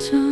저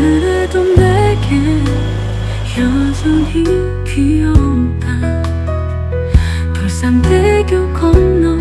그래도 내게 여전히 귀여운가 불산대교 건너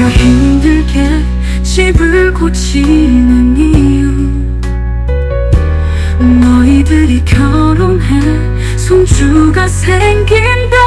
새벽 힘들게 집을 고치는 이유. 너희들이 결혼해 손주가 생긴다.